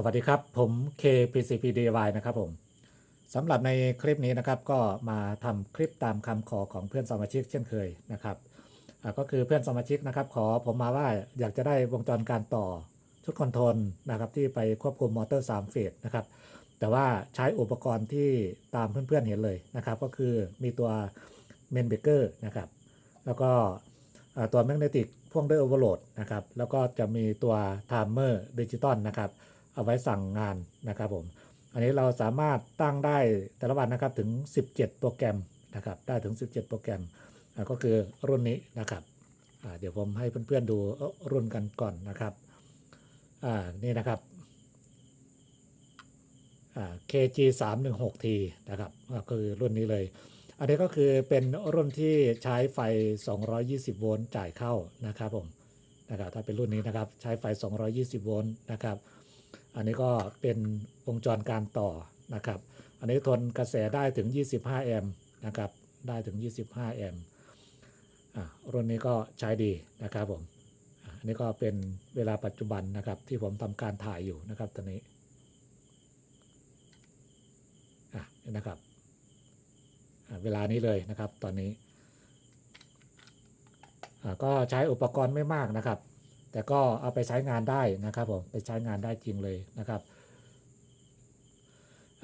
สวัสดีครับ ผม KPCPDY นะครับผมสำหรับในคลิปนี้นะครับก็มาทำคลิปตามคำขอของเพื่อนสมาชิกเช่นเคยนะครับก็คือเพื่อนสมาชิกนะครับ ขอผมมาว่าอยากจะได้วงจรการต่อชุดคอนโทรลนะครับที่ไปควบคุมมอเตอร์3เฟสนะครับแต่ว่าใช้อุปกรณ์ที่ตามเพื่อนๆเห็นเลยนะครับ ก็คือมีตัวเมนเบเกอร์นะครับแล้วก็ตัวแมกเนติกพ่วงด้วยโอเวอร์โหลดนะครับแล้วก็จะมีตัวไทม์เมอร์ดิจิตอลนะครับ เอาไว้สั่งงานนะครับผมอันนี้เราสามารถตั้งได้แต่ละวันนะครับถึง 17 โปรแกรมนะครับได้ถึง 17 โปรแกรมก็คือรุ่นนี้นะครับเดี๋ยวผมให้เพื่อนๆดูเอ่อรุ่นกันก่อนนะครับอ่านี่นะครับอ่า KG 3 1 6 T นะครับก็คือรุ่นนี้เลย อันนี้ก็คือเป็นรุ่นที่ใช้ไฟ 220 โวลต์จ่ายเข้านะครับผมนะครับถ้าเป็นรุ่นนี้นะครับใช้ไฟ 220 โวลต์นะครับ อันนี้ก็เป็นวงจรการต่อนะครับ อันนี้ทนกระแสได้ถึง 25 แอมป์นะครับ ได้ถึง 25 แอมป์รุ่นนี้ก็ใช้ดีนะครับผม อันนี้ก็เป็นเวลาปัจจุบันนะครับที่ผมทำการถ่ายอยู่นะครับตอนนี้อะนี่นะครับเวลานี้เลยนะครับตอนนี้ก็ใช้อุปกรณ์ไม่มากนะครับ แต่ก็เอาไปใช้งานได้นะครับผมไปใช้งานได้จริงเลยนะครับ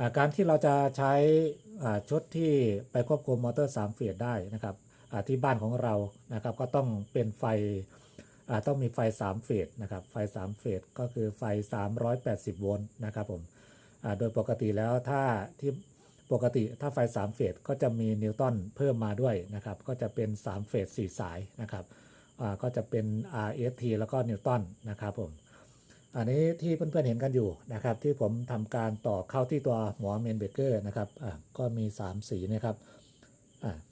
าการที่เราจะใช้ชุดที่ไปควบคุมมอเตอร์ 3 เฟสได้นะครับที่บ้านของเรานะครับก็ต้องเป็นไฟต้องมีไฟ 3 เฟสนะครับไฟ 3 เฟสก็คือไฟ 380 โวลต์นะครับผมโดยปกติแล้วถ้าที่ปกติถ้าไฟ 3 เฟสก็จะมีนิวตันเพิ่มมาด้วยนะครับก็จะเป็น 3 เฟส4สายนะครับ ก็จะเป็น RST แล้วก็นิวตันนะครับผม อันนี้ที่เพื่อนๆเห็นกันอยู่นะครับ ที่ผมทำการต่อเข้าที่ตัวหัวเมนเบเกอร์นะครับก็มี 3 สีนะครับ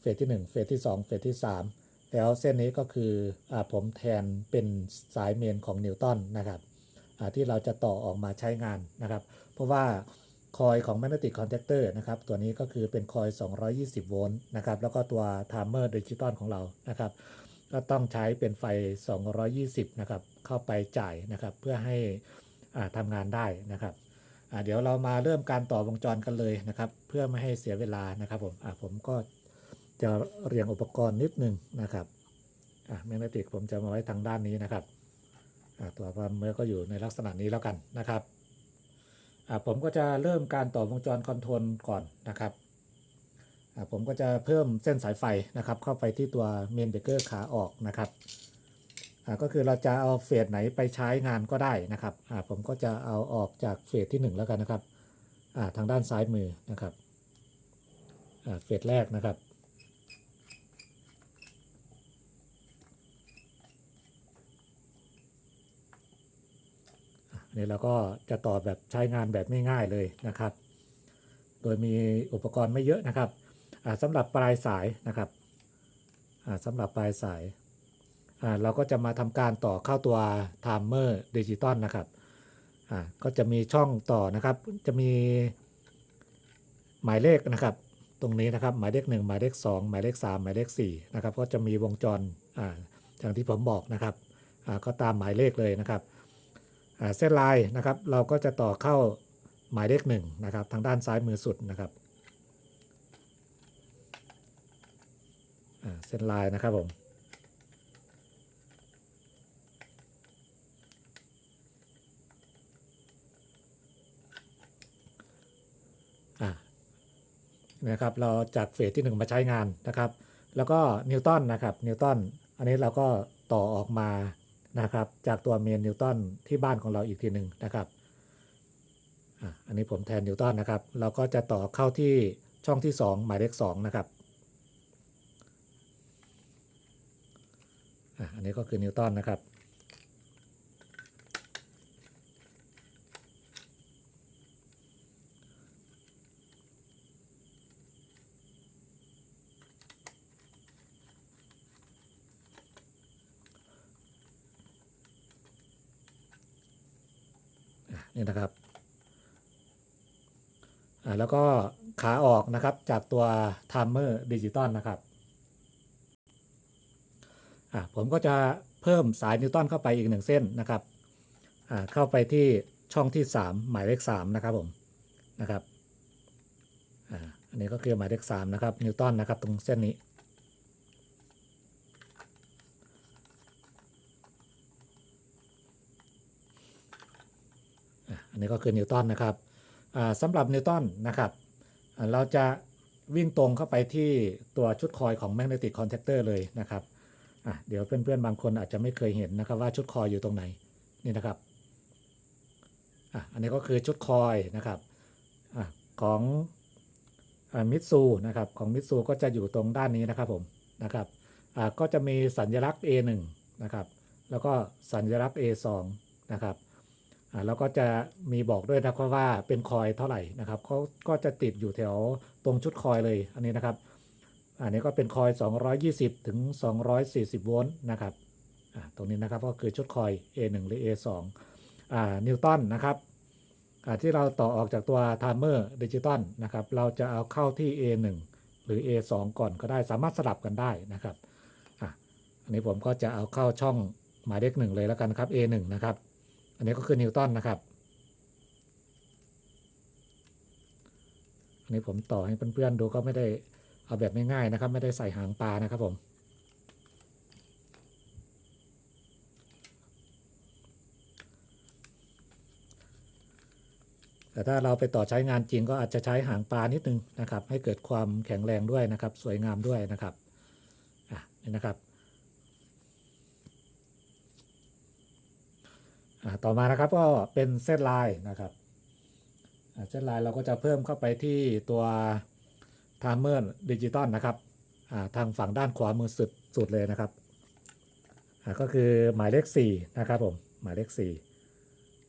เฟสที่ 1 เฟสที่ 2 เฟสที่ 3 แล้วเส้นนี้ก็คืออผมแทนเป็นสายเมนของนิวตันนะครับที่เราจะต่อออกมาใช้งานนะครับ เพราะว่าคอยของ Magnetic Contactor นะครับ ตัวนี้ก็คือเป็นคอย 220 โวลต์นะครับ แล้วก็ตัว Timer Digital ของเรานะครับ ก็ต้องใช้เป็นไฟ 220 นะครับ เข้าไปจ่ายนะครับ เพื่อให้อ่าทำงานได้นะครับเดี๋ยวเรามาเริ่มการต่อวงจรกันเลยนะครับ เพื่อไม่ให้เสียเวลานะครับผมอ่าผมก็จะเรียงอุปกรณ์นิดนึงนะครับอ่าแมกเนติกผมจะมาไว้ทางด้านนี้นะครับอ่าตัวพามเมอร์ก็อยู่ในลักษณะนี้แล้วกันนะครับอ่าผมก็จะเริ่มการต่อวงจรคอนโทรลก่อนนะครับ ผมก็จะเพิ่มเส้นสายไฟนะครับ เข้าไปที่ตัวเมนเบเกอร์ขาออกนะครับก็คือเราจะเอาเฟสไหนไปใช้งานก็ได้นะครับผมก็จะเอาออกจากเฟสที่ 1 แล้วกันนะครับทางด้านซ้ายมือนะครับเฟสแรกนะครับนนี้เราก็จะต่อแบบใช้งานแบบไม่ง่ายเลยนะครับ โดยมีอุปกรณ์ไม่เยอะนะครับ สำหรับปลายสายนะครับสำหรับปลายสายเราก็จะมาทำการต่อเข้าตัว Timer Digital นะครับก็จะมีช่องต่อนะครับ จะมีหมายเลขนะครับ ตรงนี้นะครับหมายเลข 1 หมายเลข 2 หมายเลข 3 หมายเลข4นะครับก็จะมีวงจรออย่างที่ผมบอกนะครับก็ตามหมายเลขเลยนะครับเส้นลายนะครับ เราก็จะต่อเข้าหมายเลขหนึ่งนะครับทางด้านซ้ายมือสุดนะครับอ่าเส้นลายนะครับผมอ่านะครับเราจากเฟสที่ 1 มาใช้งานนะครับ แล้วก็นิวตันนะครับนิวตันอันนี้เราก็ต่อออกมานะครับ จากตัวเมนนิวตันที่บ้านของเราอีกทีหนึ่งนะครับอะอันนี้ผมแทนนิวตันนะครับ เราก็จะต่อเข้าที่ช่องที่ 2 หมายเลข2นะครับ อันนี้ก็คือนิวตันนะครับ นี่นะครับอ่าแล้วก็ขาออกนะครับจากตัว Timer Digital นะครับ ผมก็จะเพิ่มสายนิวตันเข้าไปอีกหนึ่งเส้นนะครับเข้าไปที่ช่องที่ 3 หมายเลข3นะครับผมนะครับอ,อันนี้ก็คือหมายเลข3นะครับนิวตันนะครับตรงเส้นนี้อันนี้ก็คือนิวตันนะครับสำหรับนิวตันนะครับเราจะวิ่งตรงเข้าไปที่ตัวชุดคอยของ magnetic contactor เลยนะครับ อะเดี๋ยวเพื่อนๆบางคนอาจจะไม่เคยเห็นนะครับว่าชุดคอยอยู่ตรงไหนนี่นะครับอะอันนี้ก็คือชุดคอยนะครับอะของมิตซูนะครับของมิตซูก็จะอยู่ตรงด้านนี้นะครับผมนะครับอ่าก็จะมีสัญลักษณ์ A1 นะครับแล้วก็สัญลักษณ์ A2 นะครับอ่าแล้วก็จะมีบอกด้วยนะครับว่าเป็นคอยเท่าไหร่นะครับเขาก็จะติดอยู่แถวตรงชุดคอยเลยอันนี้นะครับ อันนี้ก็เป็นคอย 220 ถึง 240 โวลต์นะครับตรงนี้นะครับก็คือชุดคอย A1 หรือ A2 อ่านิวตันนะครับที่เราต่อออกจากตัวไทม์เมอร์ดิจิตอลนะครับเราจะเอาเข้าที่ A1 หรือ A2 ก่อนก็ได้สามารถสลับกันได้นะครับอะอันนี้ผมก็จะเอาเข้าช่องหมายเลขหนึ่งเลยแล้วกันครับ A1 นะครับ อันนี้ก็คือนิวตันนะครับ อันนี้ผมต่อให้เพื่อนๆดูก็ไม่ได้ เอาแบบง่ายๆนะครับ ไม่ได้ใส่หางปลานะครับผม แต่ถ้าเราไปต่อใช้งานจริงก็อาจจะใช้หางปลานิดนึงนะครับ ให้เกิดความแข็งแรงด้วยนะครับ สวยงามด้วยนะครับอะนี่นะครับอ่าต่อมานะครับก็เป็นเส้นลายนะครับเส้นลายเราก็จะเพิ่มเข้าไปที่ตัว ทามเมอร์ดิจิตอลนะครับาทางฝั่งด้านขวามือสุดสุดเลยนะครับก็คือหมายเลข4นะครับผมหมายเลข4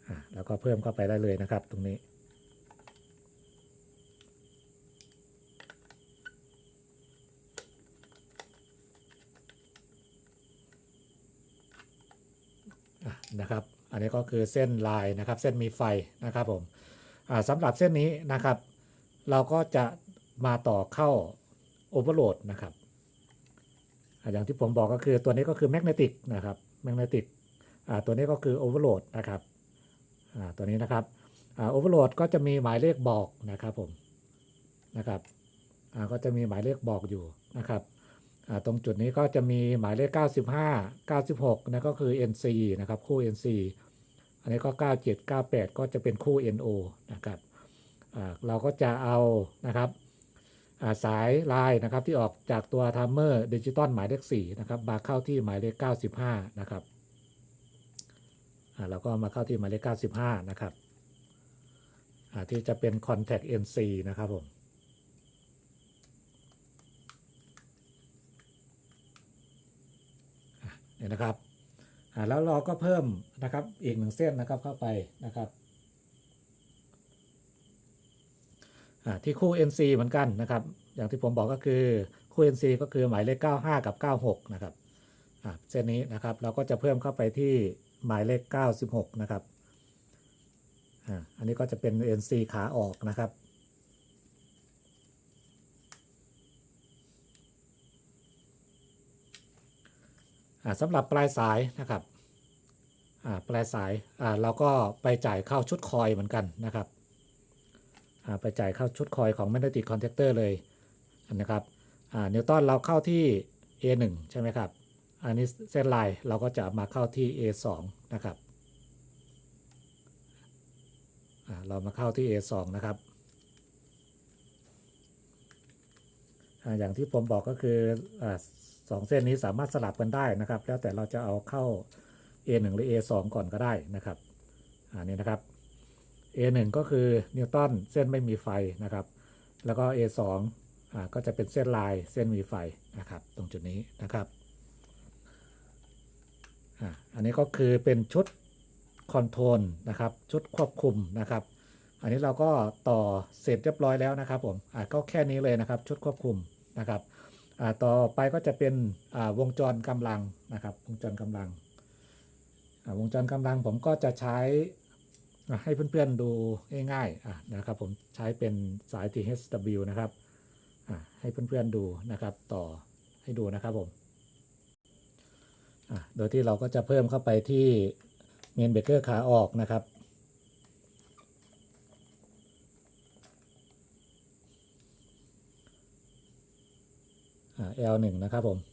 อ่แล้วก็เพิ่มเข้าไปได้เลยนะครับตรงนี้นะครับ อันนี้ก็คือเส้นลายนะครับ เส้นมีไฟนะครับผมสำหรับเส้นนี้นะครับ เราก็จะ มาต่อเข้าโอเวอร์โหลดนะครับอย่างที่ผมบอกก็คือตัวนี้ก็คือแมกเนติกนะครับแมกเนติกตัวนี้ก็คือโอเวอร์โหลดนะครับตัวนี้นะครับโอเวอร์โหลดก็จะมีหมายเลขบอกนะครับผมนะครับก็จะมีหมายเลขบอกอยู่นะครับตรงจุดนี้ก็จะมีหมายเลข 95 96นะก็คือ NC นะครับคู่ NC อันนี้ก็ 97 98 ก็จะเป็นคู่ NO นะครับเราก็จะเอานะครับ สายลายนะครับที่ออกจากตัวทัมเมอร์ดิจิตอลหมายเลข4นะครับมาเข้าที่หมายเลข 95 นะครับเราก็มาเข้าที่หมายเลข 95 นะครับที่จะเป็น Contact NC นะครับผมเนี่ยนะครับแล้วเราก็เพิ่มนะครับอีกหนึ่งเส้นนะครับเข้าไปนะครับอ่า ที่คู่ NC เหมือนกันนะครับ อย่างที่ผมบอกก็คือคู่ NC ก็คือหมายเลข 95 กับ 96 นะครับเส้นนี้นะครับเราก็จะเพิ่มเข้าไปที่หมายเลข 96 นะครับอันนี้ก็จะเป็น NC ขาออกนะครับสำหรับปลายสายนะครับปลายสายเราก็ไปจ่ายเข้าชุดคอยเหมือนกันนะครับ ไปจ่ายเข้าชุดคอยของ magnetic contactor เลยนะครับนิวตันเราเข้าที่ A1 ใช่ไหมครับ อันนี้เส้นลายเราก็จะมาเข้าที่ A2 นะครับเรามาเข้าที่ A2 นะครับออย่างที่ผมบอกก็คืออสองเส้นนี้สามารถสลับกันได้นะครับ แล้วแต่เราจะเอาเข้า A1 หรือ A2 ก่อนก็ได้นะครับ อันนี้นะครับ A1 ก็คือนิวตันเส้นไม่มีไฟนะครับ แล้วก็ A2 อ่าก็จะเป็นเส้นลายเส้นมีไฟนะครับ ตรงจุดนี้นะครับอ่าอันนี้ก็คือเป็นชุดคอนโทรลนะครับ ชุดควบคุมนะครับ อันนี้เราก็ต่อเสร็จเรียบร้อยแล้วนะครับผมอ่าก็แค่นี้เลยนะครับ ชุดควบคุมนะครับอ่าต่อไปก็จะเป็นอ่าวงจรกำลังนะครับ วงจรกำลังอ่าวงจรกำลังผมก็จะใช้ ให้เพื่อนๆดูง่ายๆนะครับผมใช้เป็นสาย THW นะครับให้เพื่อนๆดูนะครับต่อให้ดูนะครับผมโดยที่เราก็จะเพิ่มเข้าไปที่เมนเบเกอร์ขาออกนะครับอ่า L1 นะครับผม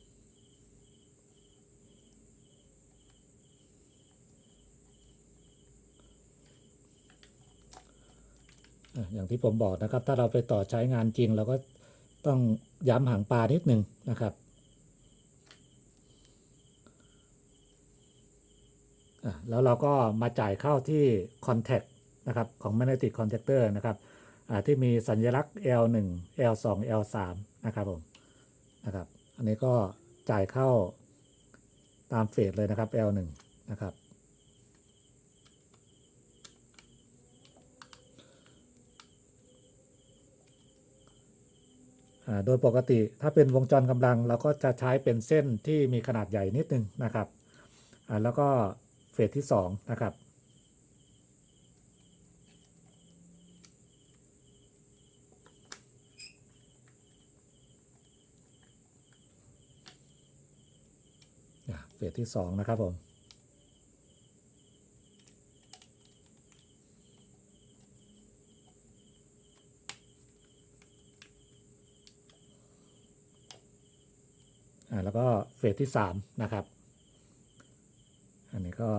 อย่างที่ผมบอกนะครับ ถ้าเราไปต่อใช้งานจริง เราก็ต้องย้ำหางปลานิดหนึ่งนะครับอะแล้วเราก็มาจ่ายเข้าที่ Contact นะครับของ Magnetic Contactor นะครับอ่าที่มีสัญลักษณ์ L1 L2 L3 นะครับผมนะครับ อันนี้ก็จ่ายเข้าตามเฟสเลยนะครับ L1 นะครับ โดยปกติถ้าเป็นวงจรกำลังเราก็จะใช้เป็นเส้นที่มีขนาดใหญ่นิดนึงนะครับ แล้วก็เฟสที่2นะครับเฟสที่2นะครับผม อ่า แล้วก็เฟสที่3นะครับ อันนี้ก็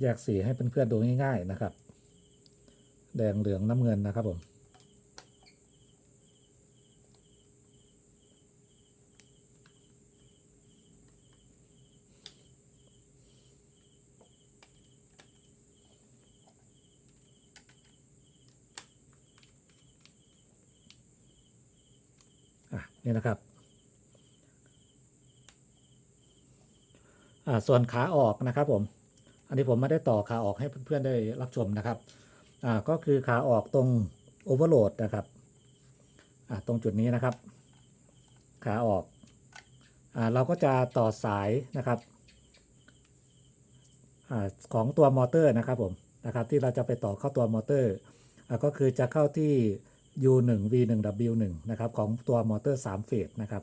แยกสีให้เพื่อนๆดูง่ายๆนะครับ แดงเหลืองน้ำเงินนะครับผมอะนี่นะครับ อ่า ส่วนขาออกนะครับผม อันนี้ผมไม่ได้ต่อขาออกให้เพื่อนๆได้รับชมนะครับอ่าก็คือขาออกตรงโอเวอร์โหลดนะครับอ่าตรงจุดนี้นะครับ ขาออกอ่าเราก็จะต่อสายนะครับอ่าของตัวมอเตอร์นะครับผมนะครับที่เราจะไปต่อเข้าตัวมอเตอร์อ่าก็คือจะเข้าที่ U1 V1 W1 นะครับของตัวมอเตอร์3เฟสนะครับ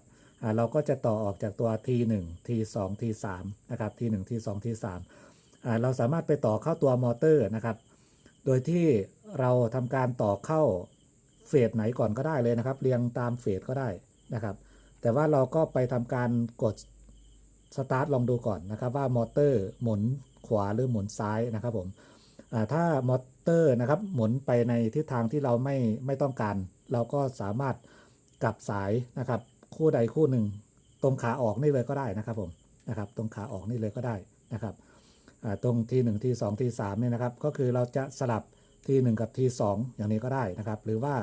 เราก็จะต่อออกจากตัว T1 T2 T3 นะครับ T1 T2 T3 อ่าเราสามารถไปต่อเข้าตัวมอเตอร์นะครับ โดยที่เราทำการต่อเข้าเฟสไหนก่อนก็ได้เลยนะครับ เรียงตามเฟสก็ได้นะครับ แต่ว่าเราก็ไปทำการกดสตาร์ทลองดูก่อนนะครับว่ามอเตอร์หมุนขวาหรือหมุนซ้ายนะครับผมถ้ามอเตอร์นะครับหมุนไปในทิศทางที่เราไม่ไม่ต้องการ เราก็สามารถกลับสายนะครับ คู่ใดคู่หนึ่ง ตรงขาออกนี่เลยก็ได้นะครับผมนะครับ ตรงขาออกนี่เลยก็ได้นะครับตรงทีหนึ่งทีสองทีสามเนี่ยนะครับ ก็คือเราจะสลับทีหนึ่งกับทีสองอย่างนี้ก็ได้นะครับ หรือว่า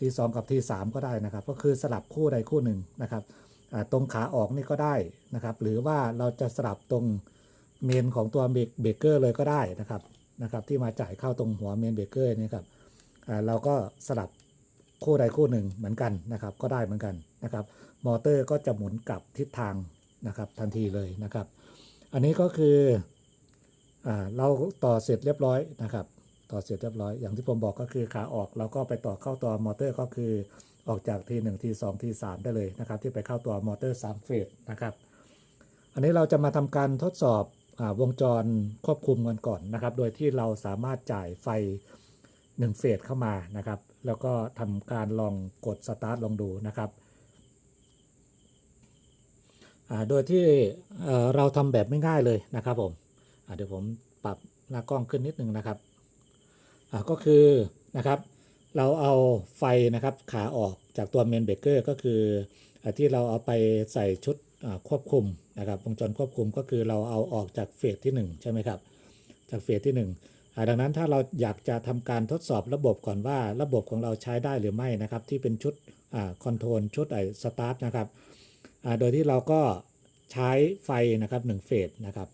ทีสองกับทีสามก็ได้นะครับ ก็คือสลับคู่ใดคู่หนึ่งนะครับตรงขาออกนี่ก็ได้นะครับ หรือว่าเราจะสลับตรงเมนของตัวเบรกเบรกเกอร์เลยก็ได้นะครับนะครับ ที่มาจ่ายเข้าตรงหัวเมนเบรกเกอร์นี่ครับเราก็สลับคู่ใดคู่หนึ่งเหมือนกันนะครับ ก็ได้เหมือนกัน นะครับ มอเตอร์ก็จะหมุนกลับทิศทางนะครับทันทีเลยนะครับ อันนี้ก็คืออเราต่อเสร็จเรียบร้อยนะครับ ต่อเสร็จเรียบร้อย อย่างที่ผมบอกก็คือขาออกเราก็ไปต่อเข้าตัวมอเตอร์ก็คือออกจากทีหนึ่งทีสองทีสามได้เลยนะครับ ที่ไปเข้าตัวมอเตอร์สามเฟสนะครับ อันนี้เราจะมาทำการทดสอบอวงจรควบคุมกันก่อนนะครับ โดยที่เราสามารถจ่ายไฟ1เฟสเข้ามานะครับ แล้วก็ทำการลองกดสตาร์ทลองดูนะครับ โดยที่เราทำแบบไม่ง่ายเลยนะครับผมเดี๋ยวผมปรับหน้ากล้องขึ้นนิดนึงนะครับก็คือนะครับเราเอาไฟนะครับขาออกจากตัวเมนเบเกอร์ก็คืออที่เราเอาไปใส่ชุดควบคุมนะครับวงจรควบคุมก็คือเราเอาออกจากเฟสที่ 1 ใช่ไหมครับ จากเฟสที่1อ่าดังนั้นถ้าเราอยากจะทำการทดสอบระบบก่อนว่าระบบของเราใช้ได้หรือไม่นะครับ ที่เป็นชุดคอนโทรลชุดไอสตาร์ทนะครับ โดยที่เราก็ใช้ไฟนะครับ1เฟสนะครับ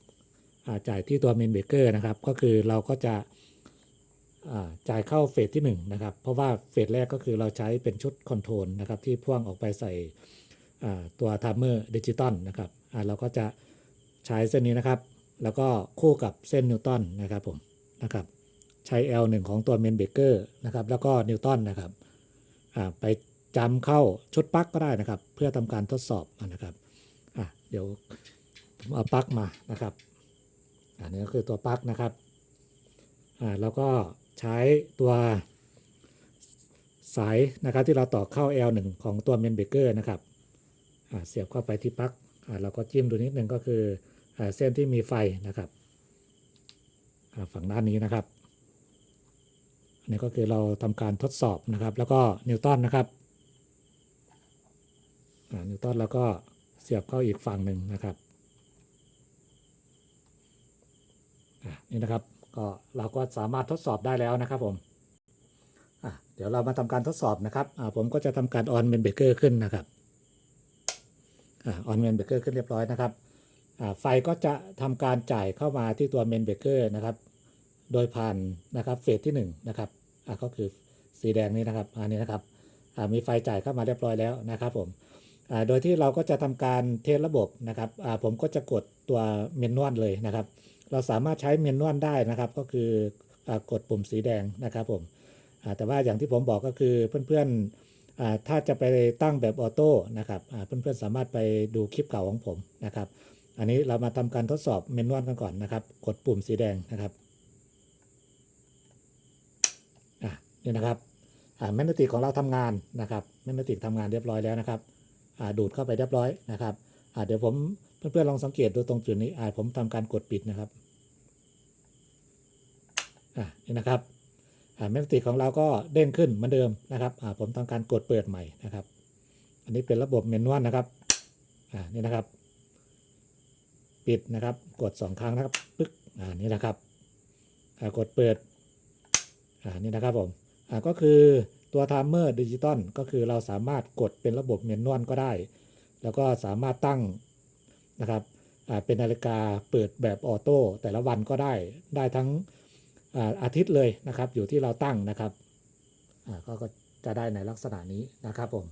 จ่ายที่ตัวเมนเบเกอร์นะครับ ก็คือเราก็จะจ่ายเข้าเฟสที่ 1 นะครับ เพราะว่าเฟสแรกก็คือเราใช้เป็นชุดคอนโทรลนะครับ ที่พ่วงออกไปใส่ตัวไทม์เมอร์ดิจิตอลนะครับเราก็จะใช้เส้นนี้นะครับ แล้วก็คู่กับเส้นนิวตันนะครับผมนะครับใช้ L1 ของตัวเมนเบเกอร์นะครับ แล้วก็นิวตันนะครับไป จำเข้าชุดปลั๊กก็ได้นะครับ เพื่อทำการทดสอบนะครับอะเดี๋ยวผมเอาปลั๊กมานะครับอันนี้ก็คือตัวปลั๊กนะครับอ่าแล้วก็ใช้ตัวสายนะครับที่เราต่อเข้า L1 ของตัวเมนเบเกอร์นะครับอ่าเสียบเข้าไปที่ปลั๊กอ่าเราก็จิ้มดูนิดนึงก็คืออ่าเส้นที่มีไฟนะครับอ่าฝั่งด้านนี้นะครับอันนี้ก็คือเราทำการทดสอบนะครับ แล้วก็นิวตันนะครับ นิวตันแล้วก็เสียบเข้าอีกฝั่งหนึ่งนะครับอ่านี่นะครับก็เราก็สามารถทดสอบได้แล้วนะครับผมอะเดี๋ยวเรามาทำการทดสอบนะครับอ่าผมก็จะทำการออนเมนเบเกอร์ขึ้นนะครับออนเมนเบเกอร์ขึ้นเรียบร้อยนะครับอ่าไฟก็จะทำการจ่ายเข้ามาที่ตัวเมนเบเกอร์นะครับ โดยผ่านนะครับเฟสที่1นะครับอ่าก็คือสีแดงนี้นะครับ อันนี้นะครับอ่ามีไฟจ่ายเข้ามาเรียบร้อยแล้วนะครับผม โดยที่เราก็จะทำการเทสระบบนะครับผมก็จะกดตัวเมนนวลเลยนะครับ เราสามารถใช้เมนนวลได้นะครับ ก็คืออกดปุ่มสีแดงนะครับผมแต่ว่าอย่างที่ผมบอกก็คือเพื่อนๆอ่าถ้าจะไปตั้งแบบออโต้นะครับอ่าเพื่อนๆสามารถไปดูคลิปเก่าของผมนะครับ อันนี้เรามาทำการทดสอบเมนนวลกันก่อนนะครับ กดปุ่มสีแดงนะครับนี่นะครับแมกนติกของเราทำงานนะครับแมกนติกทำงานเรียบร้อยแล้วนะครับ ดูดเข้าไปเรียบร้อยนะครับอ่าเดี๋ยวผมเพื่อนๆลองสังเกตดูตรงจุดนี้อ่าผมทำการกดปิดนะครับอะนี่นะครับอ่าแมกนีติกของเราก็เด้งขึ้นเหมือนเดิมนะครับอ่าผมทำการกดเปิดใหม่นะครับ อันนี้เป็นระบบเมนวลนะครับอ่านี่นะครับ ปิดนะครับ กด 2 ครั้งนะครับปึ๊กอ่านี่นะครับกดเปิดอ่านี่นะครับผมอ่าก็คือ ตัวไทม์เมอร์ดิจิตอลก็คือเราสามารถกดเป็นระบบเมนวลก็ได้ แล้วก็สามารถตั้งนะครับเป็นนาฬิกาเปิดแบบออโต้แต่ละวันก็ได้ได้ทั้งอาทิตย์เลยนะครับ อยู่ที่เราตั้งนะครับก็จะได้ในลักษณะนี้นะครับผม